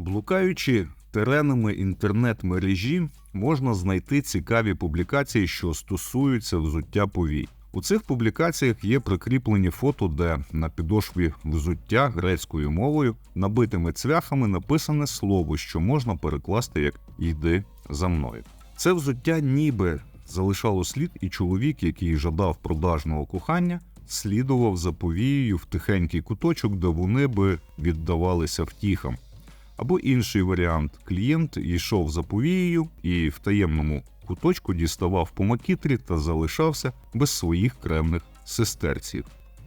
Блукаючи теренами інтернет-мережі, можна знайти цікаві публікації, що стосуються взуття повій. У цих публікаціях є прикріплені фото, де на підошві взуття грецькою мовою набитими цвяхами написане слово, що можна перекласти як «Йди за мною. Це взуття ніби залишало слід, і чоловік, який жадав продажного кохання, слідував за повією в тихенький куточок, де вони би віддавалися втіхам. Або інший варіант: клієнт йшов за повією і в таємному куточку діставав по макітрі та залишався без своїх кремних сестерців.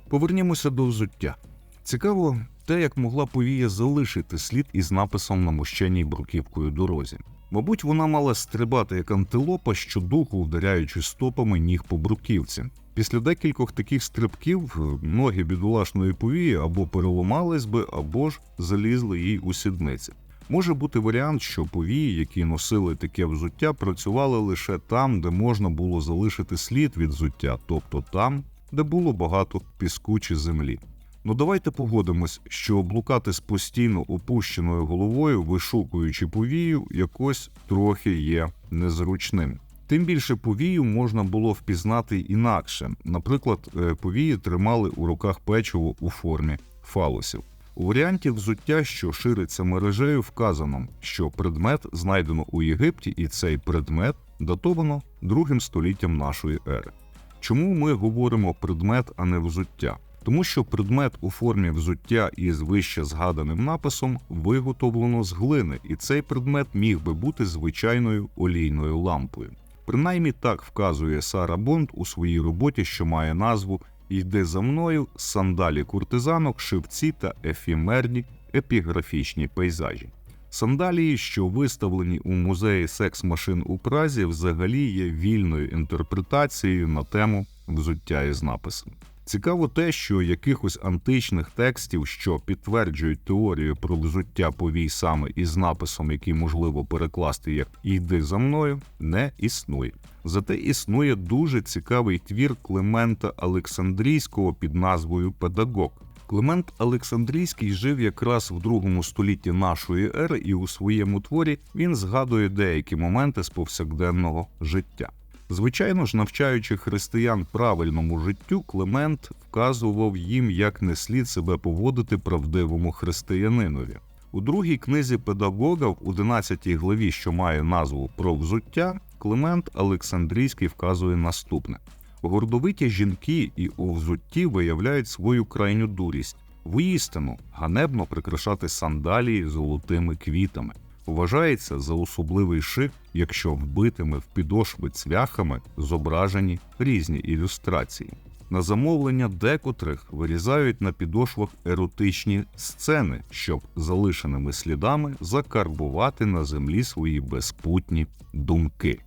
Повернімося до взуття. Цікаво те, як могла повія залишити слід із написом на мощеній бруківкою дорозі. Мабуть, вона мала стрибати як антилопа, щодуху вдаряючи стопами ніг по бруківці. Після декількох таких стрибків е, ноги бідолашної повії або переламались би, або ж залізли їй у сідниці. Може бути варіант, що повії, які носили таке взуття, працювали лише там, де можна було залишити слід від взуття, тобто там, де було багато піску чи землі. Ну давайте погодимось, що блукати з постійно опущеною головою, вишукуючи повію, якось трохи є незручним. Тим більше повію можна було впізнати інакше. Наприклад, е, повії тримали у руках печиво у формі фалосів. У варіанті взуття, що шириться мережею, вказано, що предмет знайдено у Єгипті, і цей предмет датовано другим століттям нашої ери. Чому ми говоримо предмет, а не взуття? Тому що предмет у формі взуття із вище згаданим написом виготовлено з глини, і цей предмет міг би бути звичайною олійною лампою. Принаймні так вказує Сара Бонд у своїй роботі, що має назву Йди за мною сандалі куртизанок, шивці та ефімерні епіграфічні пейзажі. Сандалії, що виставлені у музеї секс-машин у Празі, взагалі є вільною інтерпретацією на тему взуття із написом. Цікаво те, що якихось античних текстів, що підтверджують теорію про взуття повій саме із написом, який можливо перекласти як «Йди за мною, не існує. Зате існує дуже цікавий твір Климента Олександрійського під назвою Педагог. Климент Олександрійський жив якраз в другому столітті нашої ери, і у своєму творі він згадує деякі моменти з повсякденного життя. Звичайно ж, навчаючи християн правильному життю, Климент вказував їм, як не слід себе поводити правдивому християнинові. У другій книзі педагога, в 11 главі, що має назву про взуття, Климент Олександрійський вказує наступне: гордовиті жінки і у взутті виявляють свою крайню дурість. Воістину ганебно прикрашати сандалії золотими квітами. Вважається за особливий шик, якщо вбитими в підошви цвяхами зображені різні ілюстрації. На замовлення декотрих вирізають на підошвах еротичні сцени, щоб залишеними слідами закарбувати на землі свої безпутні думки.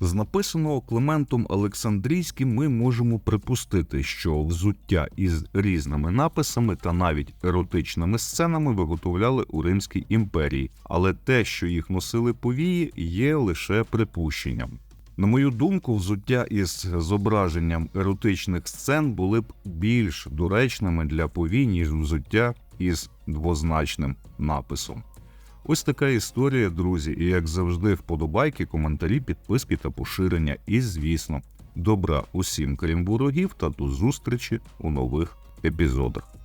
З написаного Клементом Олександрійським ми можемо припустити, що взуття із різними написами та навіть еротичними сценами виготовляли у Римській імперії, але те, що їх носили повії, є лише припущенням. На мою думку, взуття із зображенням еротичних сцен були б більш доречними для повій, ніж взуття із двозначним написом. Ось така історія, друзі, і як завжди, вподобайки, коментарі, підписки та поширення. І, звісно, добра усім крім ворогів та до зустрічі у нових епізодах.